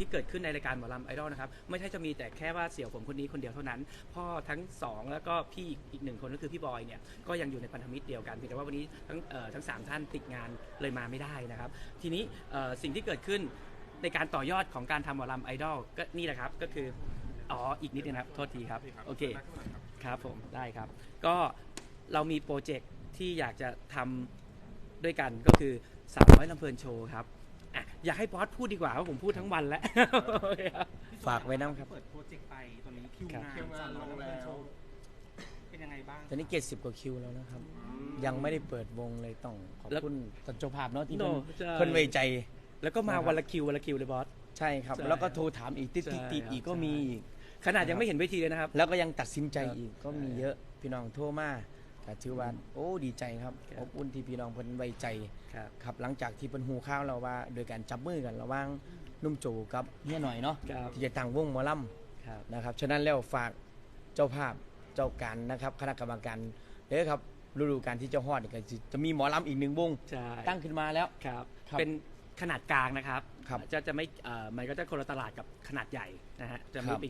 ที่เกิดขึ้นในรายการหมอลำไอดอลนะครับไม่ใช่จะมีแต่แค่ว่าเสี่ยวผมคนนี้คนเดียวเท่านั้น พ่อทั้งสองแล้วก็พี่อีกหนึ่งคนก็คือพี่บอยเนี่ยก็ยังอยู่ในพันธมิตรเดียวกันเพียงแต่ว่าวันนี้ทั้งเอ่อทั้งสามท่านติดงานเลยมาไม่ได้นะครับ ทีนี้เอ่อสิ่งที่เกิดขึ้นในการต่อยอดของการทำหมอลำไอดอลก็นี่แหละครับก็คืออ๋ออีกนิดนึงนะครับโทษทีครับโอเคครับผมได้ครับ ก็เรามีโปรเจกต์ที่อยากจะทำด้วยกันก็คือสาวน้อยลำเพลินโชว์ครับ อะอยากให้บอสพูดดีกว่าเพราะผมพูดทั้งวันแล้วโอเคครับฝากไว้นะครับ เปิดโปรเจกต์ไปตอนนี้คิวครับงานคิวงานสามร้อยลงลำแล้วเพลินโชว์เป็นยังไงบ้างตอนนี้เกตสิบกว่าคิวแล้วนะครับ ยังไม่ได้เปิดวงเลยต้องขอบคุณท่านเจ้าภาพเนาะที่เพิ่นโน่ใช่เพิ่นไว้ใจ แล้วก็มานะครับวันละคิววันละคิวเลยบอสใช่ครับใช่แล้วก็โทรถามอีกติดใช่ติดติดอีกก็ใช่มีอีกขนาดยังไม่เห็นเวทีเลยนะครับ แล้วก็ยังตัดสินใจครับอีกก็มีเยอะพี่น้องโทรมา ก็ถือว่าโอ้ดีใจครับครับอบอุ่นที่พี่น้องเพิ่นไว้ใจครับครับหลังจากที่เพิ่นหูข้าวเราว่า โดยการจับมือกันระหว่างนุ่มโจกับเฮียหน่อยเนาะครับ ที่จะตั้งวงหมอลครับำนะครับ ฉะนั้นแล้วฝากเจ้าภาพเจ้าการนะครับคณะกรรมการเด้อครับฤดูการที่เจ้าฮอดนี่ก็สิจะมีหมอลำอีกหนึ่งวงใช่ ตั้งขึ้นมาแล้ว ครับ ครับเป็นขนาดกลางนะครับ ครับจะจะไม่เอ่อมันก็จะคนละตลาดกับขนาดใหญ่นะฮะ จะคไม่รับไป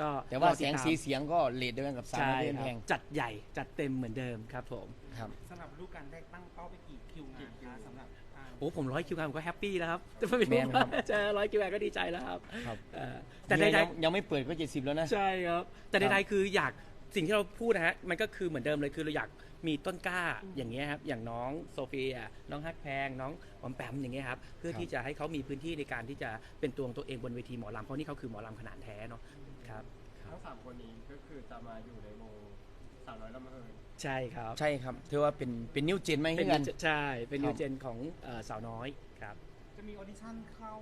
ก็แต่ว่าติดเสียงตมสีเสียงก็เลดเดียวกันกับสาวใช่น้อยเพลงครับแพงจัดใหญ่จัดเต็มเหมือนเดิมครับผมครับ สำหรับฤดูกาลแรกตั้งเป้าไปกี่คิวงานคะสำหรับอ่าโอ้ผมร้อยคิวงานผมก็แฮปปี้แล้วครับจะไม่แมรู้นครับว่าจะร้อยคิวงานก็ดีใจแล้วครับครับเอ่อแต่แต่ใดยังยังไม่เปิดก็เจ็ดสิบแล้วนะ ๆใช่ครับ แต่ครับใดๆคืออยากสิ่งที่เราพูดนะฮะมันก็คือเหมือนเดิมเลยคือเราอยากมีต้นกล้าอย่างเงี้ยครับอย่างน้องโซเฟียน้องฮักแพง น้องปอมแปมอย่างเงี้ยครับเพื่อที่จะให้เขามีพื้นที่ในการที่จะเป็นตัวของตัวเองบนเวทีหมอลำเพราะนี่เขาคือหมอลำขนาดแท้เนาะ ครับทั้งสามคนนี้ก็คือจะมาอยู่ในวงสาวน้อยลำเพลินใช่ครับใช่ครับถือว่าเป็นเป็นนิวเจนไหมเป็นกัน ใช่เป็นครับนิวเจนของเอ่อสาวน้อยครับ จะมีออดิชั่นเข้า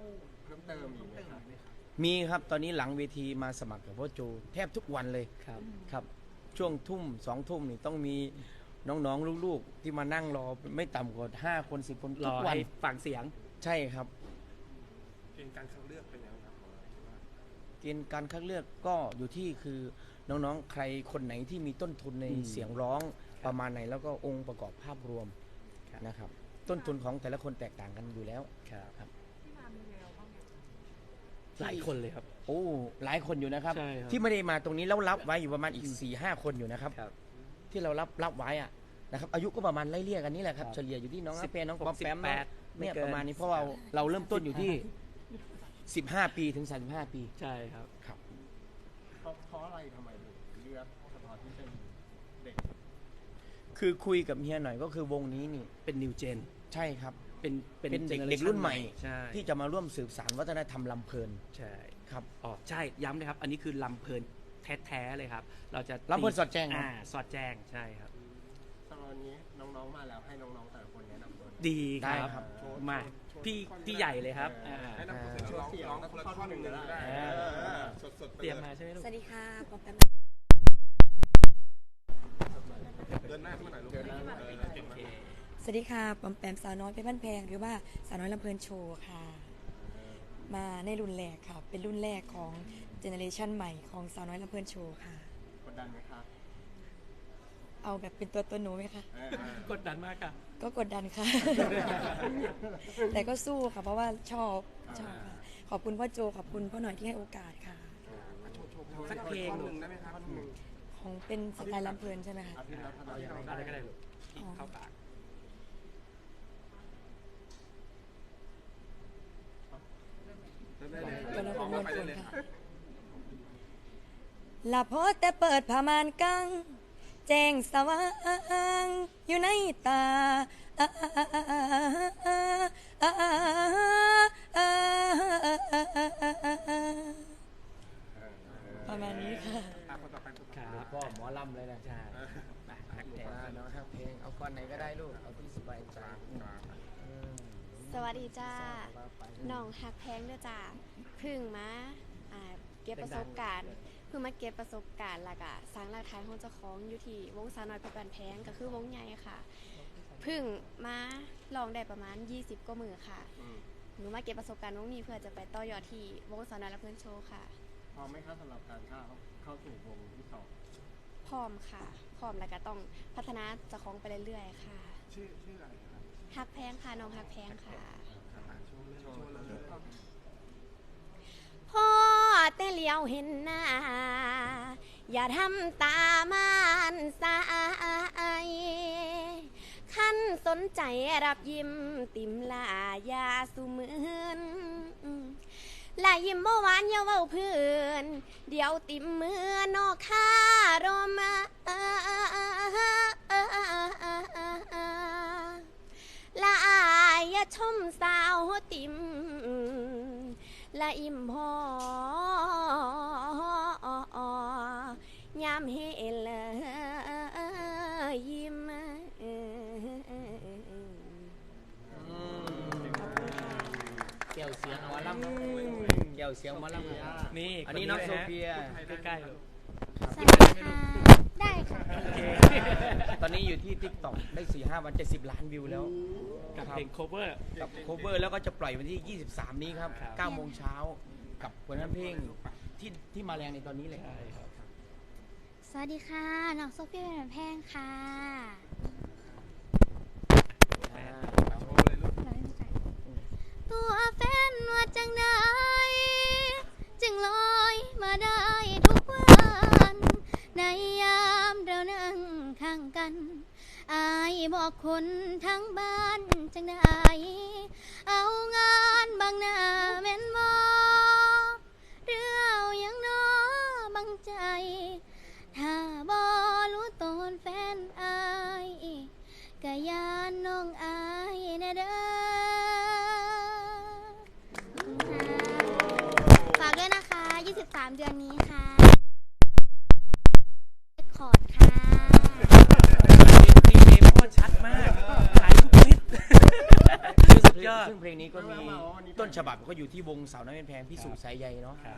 เพิ่มเติมอีกไหมเติมครับไหมครับ มีครับตอนนี้หลังเวทีมาสมัครกับพ่อโจแทบทุกวันเลยครับ ครับ ช่วงทุ่มสองทุ่มนี่ต้องมีน้องๆลูกๆ ที่มานั่งรอไม่ต่ำกว่าห้าคนสิบคนรทุอกวันให้ฟังเสียง ใช่ครับ เกณฑ์การคัดเลือกเป็นยังไง ณฑ์การคัดเลือกก็อยู่ที่คือน้องๆ ใครคนไหนที่มีต้นทุนในอืมเสียงร้องประมาณไหน แล้วก็องค์ประกอบภาพรวมครับ นะครับ ต้นทุนของแต่ละคนแตกต่างกันอยู่แล้ว ครับครับหลายคนเลยครับ โอ้หลายคนอยู่นะครับ ใช่ครับ ที่ไม่ได้มาตรงนี้แล้วรับไว้อยู่ประมาณอีก4ี่ห้าคนอยู่นะครับ ครับ ที่เรารับรับไว้อะนะครับอายุก็ประมาณไล่เลี่ยกันนี่แหละครับครับเฉลี่ยอยู่ที่น้องสิอาบเปน้องหกป๊อปแปมสิบแปดเนี่ยไม่เกิน ประมาณนี้เพราะว่าเราเริ่มต้นอยู่ที่ 15 ปีถึง 35 ปี ใช่ครับ ครับ เพราะเพราะอะไรทำไมถึงเลือกเฉพาะที่เป็นเด็กคือคุยกับเฮียหน่อยก็คือวงนี้นี่ เป็นนิวเจน ใช่ครับ เป็นเป็นเด็ก generation เด็กรุ่นใหม่ ใช่ ที่จะมาร่วมสืบสานวัฒนธรรมลำเพลินใช่ ครับ อ๋อใช่ย้ำเลยครับ อันนี้คือลำเพลินแท้ๆเลยครับ เราจะลำเพลินสอดแจ้งครับ อ่าสอดแจ้งใช่ครับ สำหรับวันนี้น้องๆมาแล้วให้น้องๆแต่ละคนแนะนำตัวหน่อย ดีคได้รับ ครับ มา พี่พี่ใหญ่เลยครับอ่าแนะนำตัวเสร็จแล้วร้องร้องคนละท่อนหนึ่งก็ได้อ่าสดๆไปเตรียมลมาใช่ไหมลูกสวัสดีค่ะปอมแปมเดินหน้าขึ้นมาหน่อยลูกเดินหน้าเออเก่งมากสวัสดีค่ะปอมแปมสาวน้อยเพชรบ้านแพงหรือว่าสาวน้อยลำเพลินโชว์ค่ะ มาในรุ่นแรกค่ะ เป็นรุ่นแรกของเจเนอเรชันใหม่ของสาวน้อยลำเพลินโชว์ค่ะ กดดันไหมคะ เอาแบบเป็นตัวตัวหนูไหมคะเออเออกดดันมากค่ะ ก็กดดันค่ะ แต่ก็สู้ค่ะ เพราะว่าชอบชอบค่ะขอบคุณพ่อโจขอบคุณพ่อหน่อยที่ให้โอกาสค่ะ สักเพลงท่อนหนึ่งได้ไหมครับท่อนหนึ่งของเป็นสไตล์ลำเพลินใช่ไหมคะอาทิตย์ละท่อนหนึ่งอะไรก็ได้ลูกที่เข้าปากได้เลยก็แล้วก็ร้องมวนไปคได้นเลยค่ะหลับพอแต่เปิดผ้ามานกัง แจ้งสว่างอยู่ในตาประมาณนี้ค่ะอะคนต่อไปต่อไปครับพ่อหมอลำเลยนะใช่มาน้องครับเพลงเอาก้อนไหนก็ได้ลูก เอาที่สบายใจอืมสวัสดีจ้าว่าไปน้องหักแพงเด้อจ้าพึ่งมาอ่าเก็บประสบการณ์ เพิ่งมาเก็บประสบการณ์แล้วก็สร้างหลักฐานของเจ้าของอยู่ที่วงสาวน้อยเพชรบานแพงก็คือวงใหญ่ค่ะเพึ่งมาลองได้ประมาณ 20กว่ามือค่ะอืมหนูมาเก็บประสบการณ์วงนี้เพื่อจะไปต่อยอดที่วงสาวน้อยและเพื่อนโชว์ค่ะ พร้อมไหมครับสำหรับการเข้าเข้าสู่วงที่สองพร้อมค่ะ พร้อมแล้วก็ต้องพัฒนาเจ้าของไปเรื่อยๆค่ะชื่อชื่ออะไรครับหักแพงค่ะน้องหักแพงค่ะโชว์เลยโชว์เลยเราเห็นหน้า อย่าทำตามานสายขั้นสนใจรับยิ้มติมลายาสุมือนลายิ้มเมื่อวานอย่าเว้าเพื่อนเดี๋ยวติมเมื่อนอกคารมละอายย่าชมสาวติมละอิ่มพอำแก้วเสียงหมอลำนี่อันนี้น้องโซเฟีย ใกล้ๆเลย สวัสดีค่ะได้ค่ะโอเค ตอนนี้อยู่ที่ TikTok ได้ 4 5 วัน 70 ล้านวิวแล้วกับเพลง cover กับ cover แล้วก็จะปล่อยวันที่ 23 นี้ครับครับ 9โมงเช้ากับผลงานเพลงที่ที่มาแรงในตอนนี้เลย ใช่ครับ สวัสดีค่ะน้องโซเฟียเป็นแพงค่ะอ่าตัวแฟนว่าจังได ในยามเรานั่งข้างกัน อายบอกคนทั้งบ้านจังไดเอางานบางหน้าแม่นบอเรื่องยังน้อบังใจ ถ้าบอรู้ตนแฟนอายกะยานน้องอายแนะเด้อฝากด้วยนะคะ 23 เดือนนี้ค่ะคอร์ดค่ะ ดีเจพ่อชัดมากขายทุกนิดสุดยอด ซึ่งเพลงนี้ก็มีต้นฉบับก็อยู่ที่วงสาวน้อยเป็นแพงพี่สุสายใยเนาะครับ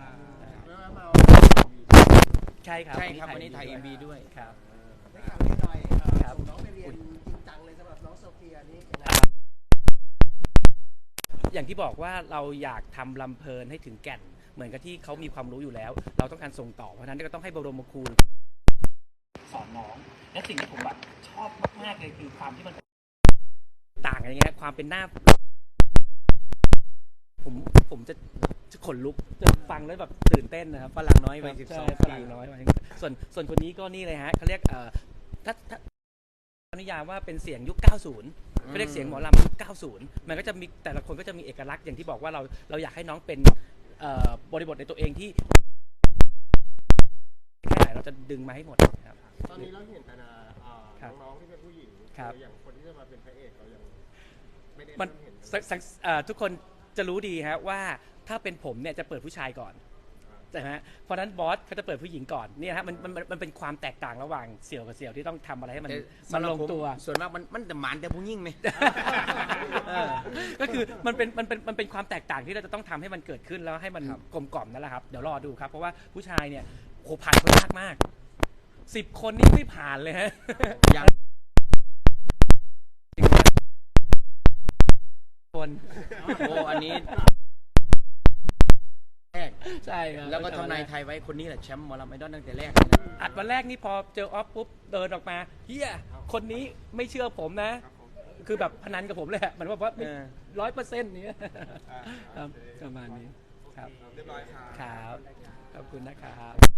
แม่มาใช่ครับใช่ครับวันนี้ถ่าย MV ด้วยครับได้ข่าวนิดหน่อยครับส่งน้องไปเรียนจริงจังเลยสำหรับน้องโซเฟียนี่ยังไงอย่างที่บอกว่าเราอยากทำลำเพลินให้ถึงแก่น เหมือนกับที่เขามีความรู้อยู่แล้ว เราต้องการส่งต่อเพราะฉะนั้นก็ต้องให้บรมครูสอนน้อง และสิ่งที่ผมแบบชอบมากๆเลยคือความที่มันต่างกันอย่างเงี้ยความเป็นหน้า ผมผมจะจะขนลุกจะฟังแล้วแบบตื่นเต้นนะครับฝรั่งน้อยวัยใช่12ฝรั่งน้อยวัยส่วนส่วนคนนี้ก็นี่เลยฮะเขาเรียกเอ่อถ้าถ้านิยามว่าเป็นเสียงยุค 90เขาเรียกเสียงหมอลำยุค90 มันก็จะมีแต่ละคนก็จะมีเอกลักษณ์อย่างที่บอกว่าเราเราอยากให้น้องเป็นเอ่อบริบทในตัวเองที่แค่ไหนเราจะดึงมาให้หมดครับ ตอนนี้เราเห็นแต่นะอ่าครับน้องๆที่เป็นผู้หญิงครับอย่างคนที่จะมาเป็นพระเอกเรายังไม่ได้มันเห็นสักสักเอ่อทุกคน จะรู้ดีฮะว่าถ้าเป็นผมเนี่ยจะเปิดผู้ชายก่อนใช่ไหมฮะเพราะฉะนั้นบอสเขาจะเปิดผู้หญิงก่อนเนี่ยฮะมันมันมันมันเป็นความแตกต่างระหว่างเสี่ยวกับเสี่ยวที่ต้องทำอะไรให้มันแต่มันสำหรับลงผมตัว ส่วนมากมันมันแต่หมานแต่ผู้ยิ่งไหม เออก็คือมันเป็นมันเป็นมันเป็นความแตกต่างที่เราจะต้องทำให้มันเกิดขึ้นแล้วให้มันครับกลมกล่อมนั่นแหละครับ เดี๋ยวรอดูครับ เพราะว่าผู้ชายเนี่ยโหผ่านเขายากมากสิบคนนี่ไม่ผ่านเลยฮะยัง คนโอ้อันนี้แรกใช่ครับแล้วก็ทำนายไทยไว้คนนี้แหละแชมป์หมอลำไอดอลตั้งแต่แรกเลยนะอัดวันแรกนี่พอเจอออฟปุ๊บเดินออกมาเฮียคนนี้ไม่เชื่อผมนะ คือแบบพนันกับผมเลยอะมันว่าว่าเออ ร้อยเปอร์เซ็นต์นี้ยครับประมาณนี้ครับเรียบร้อยค่ะครับ ขอบคุณนะครับ